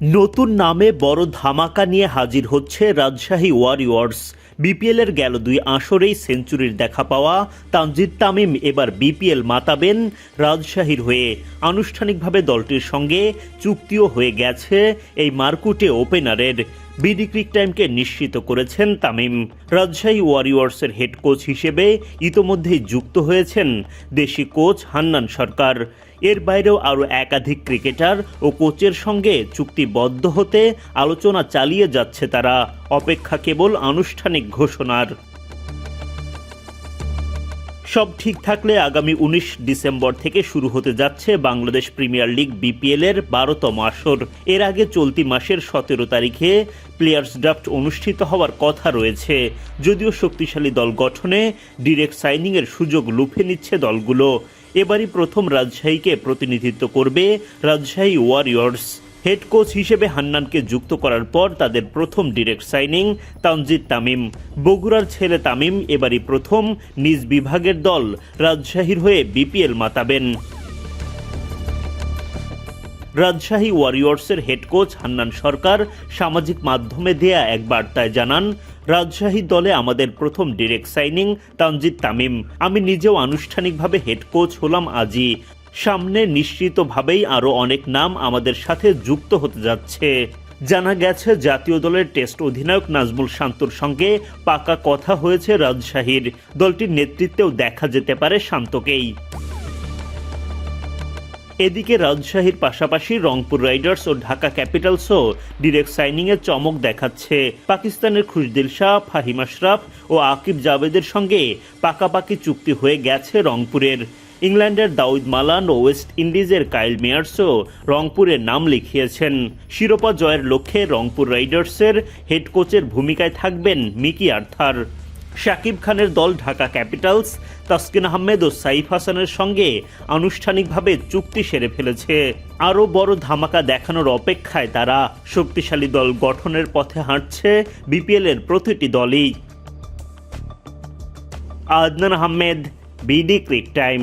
নতুন নামে বড় ধামাকা নিয়ে হাজির হচ্ছে রাজশাহী ওয়ারিয়র্স। বিপিএলের গেল দুই আসরেই সেঞ্চুরির দেখা পাওয়া তানজিদ তামিম এবার বিপিএল মাতাবেন রাজশাহীর হয়ে। আনুষ্ঠানিকভাবে দলটির সঙ্গে চুক্তিও হয়ে গেছে এই মার্কুটে ওপেনারের। বিডি ক্রিক টাইমকে নিশ্চিত করেছেন তামিম। রাজশাহী ওয়ারিয়র্সের হেড কোচ হিসেবে ইতোমধ্যেই যুক্ত হয়েছেন দেশি কোচ হান্নান সরকার। এর বাইরেও আরও একাধিক ক্রিকেটার ও কোচের সঙ্গে চুক্তিবদ্ধ হতে আলোচনা চালিয়ে যাচ্ছে তারা। অপেক্ষা কেবল আনুষ্ঠানিক ঘোষণার। সব ঠিক থাকলে আগামী উনিশ ডিসেম্বর থেকে শুরু হতে যাচ্ছে বাংলাদেশ প্রিমিয়ার লিগ বিপিএল এর বারোতম আসর। এর আগে চলতি মাসের সতেরো তারিখে প্লেয়ার্স ড্রাফট অনুষ্ঠিত হওয়ার কথা রয়েছে। যদিও শক্তিশালী দল গঠনে ডিরেক্ট সাইনিংয়ের সুযোগ লুফে নিচ্ছে দলগুলো। এবারই প্রথম রাজশাহীকে প্রতিনিধিত্ব করবে রাজশাহী ওয়ারিয়র্স। হেড কোচ হিসেবে হান্নানকে যুক্ত করার পর তাদের প্রথম ডিরেক্ট সাইনিং তানজিদ তামিম। বগুড়ার ছেলে তামিম এবারই প্রথম নিজ বিভাগের দল রাজশাহীর হয়ে বিপিএল মাতাবেন। রাজশাহী ওয়ারিয়র্সের হেড কোচ হান্নান সরকার সামাজিক মাধ্যমে দেয়া এক বার্তায় জানান, রাজশাহী দলে আমাদের প্রথম ডিরেক্ট সাইনিং তানজিদ তামিম। আমি নিজেও আনুষ্ঠানিকভাবে হেড কোচ হলাম আজই। সামনে নিশ্চিতভাবেই আরও অনেক নাম আমাদের সাথে যুক্ত হতে যাচ্ছে। জানা গেছে, জাতীয় দলের টেস্ট অধিনায়ক নাজমুল শান্তর সঙ্গে পাকা কথা হয়েছে রাজশাহীর দলটির নেতৃত্বেও দেখা যেতে পারে শান্তকেই। এদিকে রাজশাহীর পাশাপাশি রংপুর রাইডার্স ও ঢাকা ক্যাপিটালসও ডিরেক্ট সাইনিংয়ে চমক দেখাচ্ছে। পাকিস্তানের খুশদিল শাহ, ফাহিম আশরাফ ও আকিব জাভেদের সঙ্গে পাকাপাকি চুক্তি হয়ে গেছে রংপুরের। ইংল্যান্ডের দাউদ মালান ও ওয়েস্ট ইন্ডিজের কাইল মেয়ার্সও রংপুরের নাম লিখিয়েছেন। শিরোপা জয়ের লক্ষ্যে রংপুর রাইডার্সের হেড কোচের ভূমিকায় থাকবেন মিকি আর্থার। শাকিব খানের দল ঢাকা ক্যাপিটালস, তাসকিন আহমেদ ও সাইফ হাসানের সঙ্গে আনুষ্ঠানিকভাবে চুক্তি সেরে ফেলেছে। আরও বড় ধামাকা দেখানোর অপেক্ষায় তারা শক্তিশালী দল গঠনের পথে হাঁটছে বিপিএল এর প্রতিটি দলই। Adnan Ahmed, BD Crick Time.